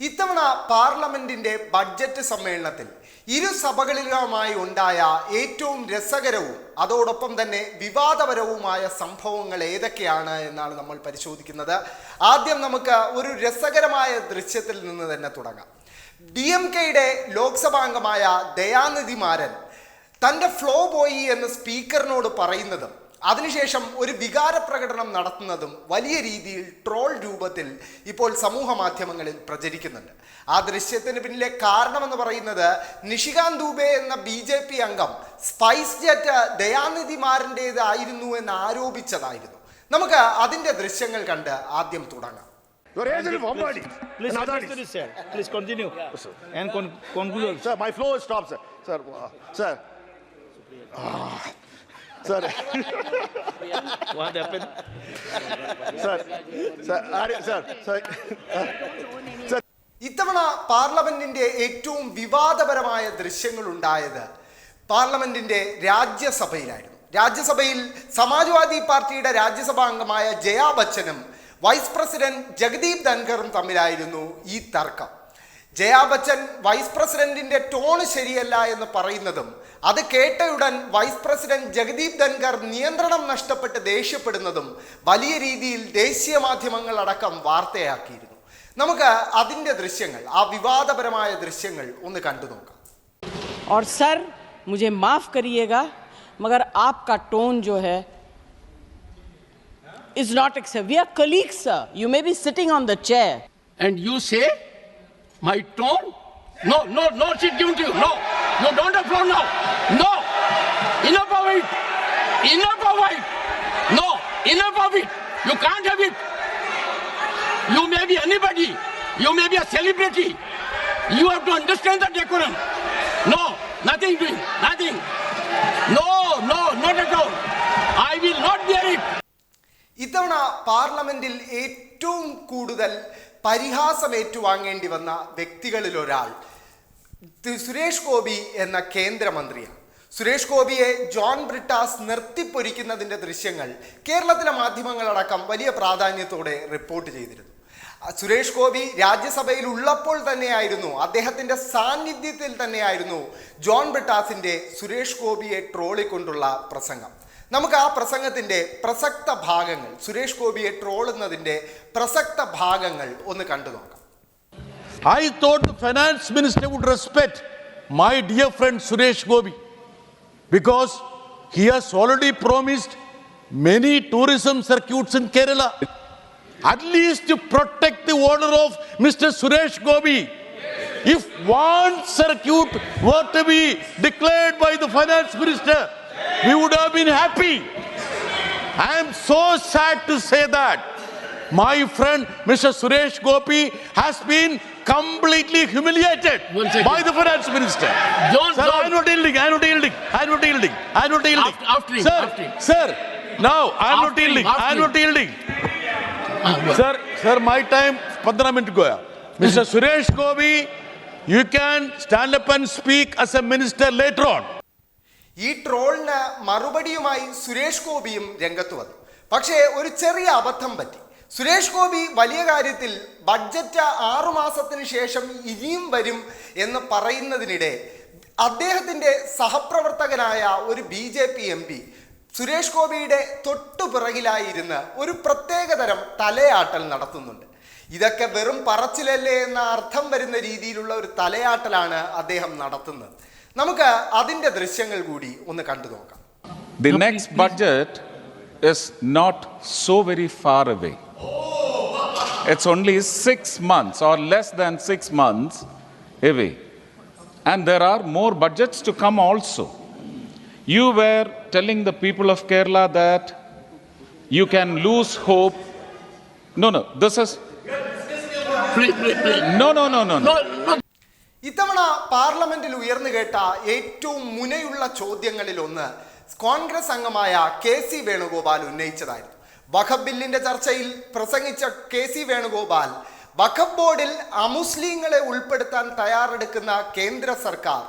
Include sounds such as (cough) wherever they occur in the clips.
ഇത്തവണ പാർലമെന്റിന്റെ ബഡ്ജറ്റ് സമ്മേളനത്തിൽ ഇരു സഭകളിലുമായി ഉണ്ടായ ഏറ്റവും രസകരവും അതോടൊപ്പം തന്നെ വിവാദപരവുമായ സംഭവങ്ങൾ ഏതൊക്കെയാണ് എന്നാണ് നമ്മൾ പരിശോധിക്കുന്നത്. ആദ്യം നമുക്ക് ഒരു രസകരമായ ദൃശ്യത്തിൽ നിന്ന് തന്നെ തുടങ്ങാം. ഡി എം കെയുടെ ലോക്സഭാംഗമായ ദയാനിധി മാരൻ തന്റെ ഫ്ലോ പോയി എന്ന് സ്പീക്കറിനോട് പറയുന്നതും അതിനുശേഷം ഒരു വികാര പ്രകടനം നടത്തുന്നതും വലിയ രീതിയിൽ ട്രോൾ രൂപത്തിൽ ഇപ്പോൾ സമൂഹ മാധ്യമങ്ങളിൽ പ്രചരിക്കുന്നുണ്ട് ആ ദൃശ്യത്തിന് പിന്നിലെ കാരണമെന്ന് പറയുന്നത് നിഷികാന്ത് ദൂബെ എന്ന ബി ജെ പി അംഗം സ്പൈസ് ജെറ്റ് ദയാനിധിമാരന്റേതായിരുന്നു എന്ന് ആരോപിച്ചതായിരുന്നു നമുക്ക് അതിന്റെ ദൃശ്യങ്ങൾ കണ്ട് ആദ്യം തുടങ്ങാം Please. Please, said. Please continue. And con- conclude. Sir, my flow stops, sir. Sir, uh, sir. Ah, sir, What happened? sir, sir, Adi- sir, sir. uh, sir, ഇത്തവണ പാർലമെന്റിന്റെ ഏറ്റവും വിവാദപരമായ ദൃശ്യങ്ങൾ ഉണ്ടായത് പാർലമെന്റിന്റെ രാജ്യസഭയിലായിരുന്നു. രാജ്യസഭയിൽ സമാജ്വാദി പാർട്ടിയുടെ രാജ്യസഭാ അംഗമായ ജയാ ബച്ചനും വൈസ് പ്രസിഡന്റ് ജഗദീപ് ധൻഖറും തമ്മിലായിരുന്നു ഈ തർക്കം. ജയാ ബച്ചൻ വൈസ് പ്രസിഡന്റിന്റെ ടോണ് ശരിയല്ല എന്ന് പറയുന്നതും അത് കേട്ടയുടൻ വൈസ് പ്രസിഡന്റ് ജഗദീപ് ധൻഖർ നിയന്ത്രണം നഷ്ടപ്പെട്ട് ദേഷ്യപ്പെടുന്നതും വലിയ രീതിയിൽ ദേശീയ മാധ്യമങ്ങൾ അടക്കം വാർത്തയാക്കിയിരുന്നു നമുക്ക് അതിൻ്റെ ദൃശ്യങ്ങൾ ആ വിവാദപരമായ ദൃശ്യങ്ങൾ ഒന്ന് കണ്ടു നോക്കാം और सर मुझे माफ़ करिएगा मगर आपका टोन जो है is not accept we are colleagues sir you may be sitting on the chair and you say my tone? No, no, no, shit given to you. No, you don't have floor now. No, enough of it. Enough of it. No, enough of it. You can't have it. You may be anybody. You may be a celebrity. You have to understand the decorum. No, nothing doing. Nothing. No, no, not at all. I will not bear it. ഇത്തവണ പാർലമെന്റിൽ ഏറ്റവും കൂടുതൽ പരിഹാസം ഏറ്റുവാങ്ങേണ്ടി വന്ന വ്യക്തികളിൽ ഒരാൾ. സുരേഷ് ഗോപി എന്ന കേന്ദ്രമന്ത്രിയാണ്. സുരേഷ് ഗോപിയെ ജോൺ ബ്രിട്ടാസ് നിർത്തിപ്പൊരിക്കുന്നതിന്റെ ദൃശ്യങ്ങൾ കേരളത്തിലെ മാധ്യമങ്ങളടക്കം വലിയ പ്രാധാന്യത്തോടെ റിപ്പോർട്ട് ചെയ്തിരുന്നു. സുരേഷ് ഗോപി രാജ്യസഭയിൽ ഉള്ളപ്പോൾ തന്നെയായിരുന്നു അദ്ദേഹത്തിന്റെ സാന്നിധ്യത്തിൽ തന്നെയായിരുന്നു ജോൺ ബ്രിട്ടാസിന്റെ സുരേഷ് ഗോപിയെ ട്രോളിക്കൊണ്ടുള്ള പ്രസംഗം. നമുക്ക് ആ പ്രസംഗത്തിന്റെ പ്രസക്ത ഭാഗങ്ങൾ സുരേഷ് ഗോപിയെ ട്രോളുന്നതിന്റെ പ്രസക്ത ഭാഗങ്ങൾ ഒന്ന് കണ്ടു നോക്കാം I thought finance minister would respect my dear friend Suresh Gobi because he has already promised many tourism circuits in Kerala. At least to protect the order of Mr. Suresh Gobi. If one circuit were to be declared by the finance minister, we would have been happy. I am so sad to say that my friend Mr. Suresh Gopi has been completely humiliated by the finance minister. Don't- sir, don't- I'm not yielding. I'm not yielding. I'm not yielding. I'm not yielding. After- after sir, after sir, now I'm not After him, yielding. after I'm not yielding. Sir, sir, my time 15 minutes goya. Mr. (laughs) Suresh Gopi, you can stand up and speak as a minister later on. ഈ ട്രോളിന് മറുപടിയുമായി സുരേഷ് ഗോപിയും രംഗത്ത് വന്നു. പക്ഷേ ഒരു ചെറിയ അബദ്ധം പറ്റി. സുരേഷ് ഗോപി വലിയ കാര്യത്തിൽ ബഡ്ജറ്റ് ആറുമാസത്തിന് ശേഷം ഇനിയും വരും എന്ന് പറയുന്നതിനിടെ അദ്ദേഹത്തിന്റെ സഹപ്രവർത്തകനായ ഒരു B J P M P Suresh ഗോപിയുടെ തൊട്ടു പിറകിലായിരുന്ന് ഒരു പ്രത്യേകതരം തലയാട്ടൽ നടത്തുന്നുണ്ട്. ഇതൊക്കെ വെറും പറച്ചിലല്ലേ എന്ന അർത്ഥം വരുന്ന രീതിയിലുള്ള ഒരു തലയാട്ടലാണ് അദ്ദേഹം നടത്തുന്നത്. നമുക്ക് അതിൻ്റെ ദൃശ്യങ്ങൾ കൂടി ഒന്ന് കണ്ടു നോക്കാം The next budget is not so very far away. It's only six months or less than six months away. And there are more budgets to come also. You were telling the people of Kerala that you can lose hope. No, no, this is. Please, please, please. No, no, no, no, no. No, no. ഇത്തവണ പാർലമെന്റിൽ ഉയർന്നു കേട്ട ഏറ്റവും മുനയുള്ള ചോദ്യങ്ങളിൽ ഒന്ന് കോൺഗ്രസ് അംഗമായ K C Venugopal ഉന്നയിച്ചതായിരുന്നു. വഖബ് ബില്ലിന്റെ ചർച്ചയിൽ പ്രസംഗിച്ച കെ സി വേണുഗോപാൽ വഖബ് ബോർഡിൽ അമുസ്ലിങ്ങളെ ഉൾപ്പെടുത്താൻ തയ്യാറെടുക്കുന്ന കേന്ദ്ര സർക്കാർ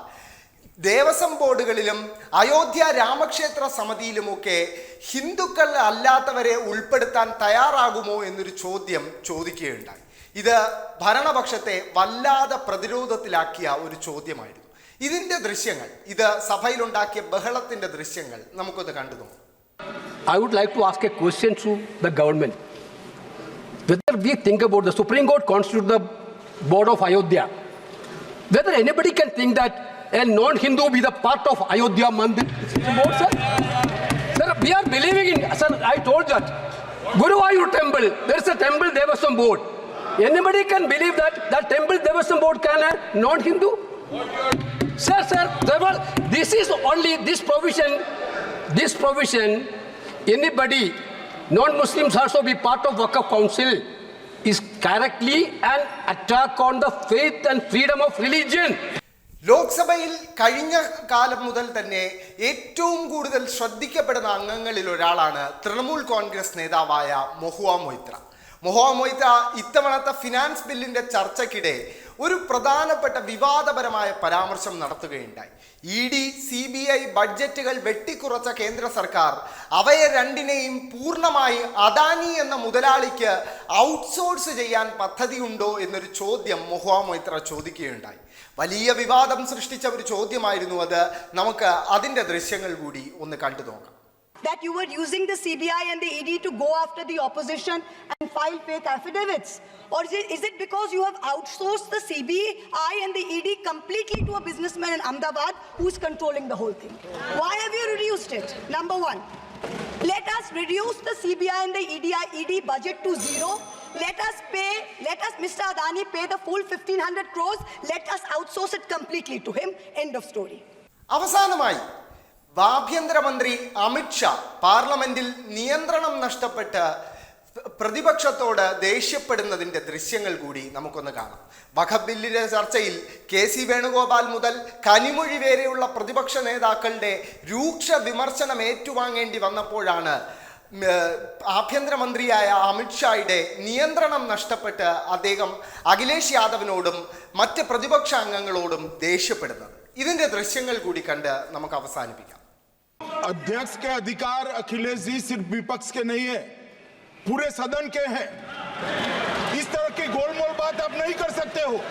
ദേവസ്വം ബോർഡുകളിലും അയോധ്യ രാമക്ഷേത്ര സമിതിയിലുമൊക്കെ ഹിന്ദുക്കൾ അല്ലാത്തവരെ ഉൾപ്പെടുത്താൻ തയ്യാറാകുമോ എന്നൊരു ചോദ്യം ചോദിക്കുകയുണ്ടായി. ഇത് ഭരണപക്ഷത്തെ വല്ലാതെ പ്രതിരോധത്തിലാക്കിയ ഒരു ചോദ്യമായിരുന്നു. ഇതിന്റെ ദൃശ്യങ്ങൾ ഇത് സഭയിലുണ്ടാക്കിയ ബഹളത്തിന്റെ ദൃശ്യങ്ങൾ നമുക്കൊന്ന് കണ്ടു I would like to ask a question to the government whether we think about the Supreme Court constitute the board of Ayodhya whether anybody can think that a non Hindu be the part of Ayodhya mandir we are believing in sir I told that Guruvayur temple there is a temple Devaswom board Anybody can believe that that temple Devasam board can a non-Hindu? Sir, sir, there was, this is only this provision, this provision, anybody, non-Muslims also be part of Wakaf Council is correctly an attack on the faith and freedom of religion. ലോക്സഭയിൽ കഴിഞ്ഞ കാലം മുതൽ തന്നെ ഏറ്റവും കൂടുതൽ ശ്രദ്ധിക്കപ്പെടുന്ന അംഗങ്ങളിൽ ഒരാളാണ് തൃണമൂൽ കോൺഗ്രസ് നേതാവായ മൊഹുവ മൊയ്ത്ര മൊഹുവ മൊയ്ത്ര ഇത്തവണത്തെ ഫിനാൻസ് ബില്ലിന്റെ ചർച്ചയ്ക്കിടെ ഒരു പ്രധാനപ്പെട്ട വിവാദപരമായ പരാമർശം നടത്തുകയുണ്ടായി. E D C B I ബഡ്ജറ്റുകൾ വെട്ടിക്കുറച്ച കേന്ദ്ര സർക്കാർ അവയെ രണ്ടിനെയും പൂർണമായി അദാനി എന്ന മുതലാളിക്ക് ഔട്ട്സോഴ്സ് ചെയ്യാൻ പദ്ധതിയുണ്ടോ എന്നൊരു ചോദ്യം മൊഹുവ മൊയ്ത്ര ചോദിക്കുകയുണ്ടായി. വലിയ വിവാദം സൃഷ്ടിച്ച ഒരു ചോദ്യമായിരുന്നു അത്. നമുക്ക് അതിന്റെ ദൃശ്യങ്ങൾ കൂടി ഒന്ന് കണ്ടു നോക്കാം that you were using the CBI and the ED to go after the opposition and file fake affidavits? Or is it, is it because you have outsourced the CBI and the ED completely to a businessman in Ahmedabad who's controlling the whole thing? Why have you reduced it? Number one, let us reduce the CBI and the EDI, ED budget to zero. Let us pay, let us, Mr. Adani, pay the full 1500 crores. Let us outsource it completely to him. End of story. അവസാനമായി ആഭ്യന്തരമന്ത്രി അമിത്ഷാ പാർലമെന്റിൽ നിയന്ത്രണം നഷ്ടപ്പെട്ട് പ്രതിപക്ഷത്തോട് ദേഷ്യപ്പെടുന്നതിന്റെ ദൃശ്യങ്ങൾ കൂടി നമുക്കൊന്ന് കാണാം. വഖഫ് ബില്ലിന്റെ ചർച്ചയിൽ കെ സി വേണുഗോപാൽ മുതൽ കനിമൊഴി വരെയുള്ള പ്രതിപക്ഷ നേതാക്കളുടെ രൂക്ഷ വിമർശനം ഏറ്റുവാങ്ങേണ്ടി വന്നപ്പോഴാണ് ആഭ്യന്തരമന്ത്രിയായ അമിത്ഷായുടെ നിയന്ത്രണം നഷ്ടപ്പെട്ട് അദ്ദേഹം അഖിലേഷ് യാദവിനോടും മറ്റ് പ്രതിപക്ഷ അംഗങ്ങളോടും ദേഷ്യപ്പെടുന്നത്. ഇതിന്റെ ദൃശ്യങ്ങൾ കൂടി കണ്ട് നമുക്ക് അവസാനിപ്പിക്കാം. अध्यक्ष के अधिकार अखिलेश जी सिर्फ़ विपक्ष के नहीं है, पूरे सदन के हैं। इस तरह की गोलमोल बात आप नहीं कर सकते हो।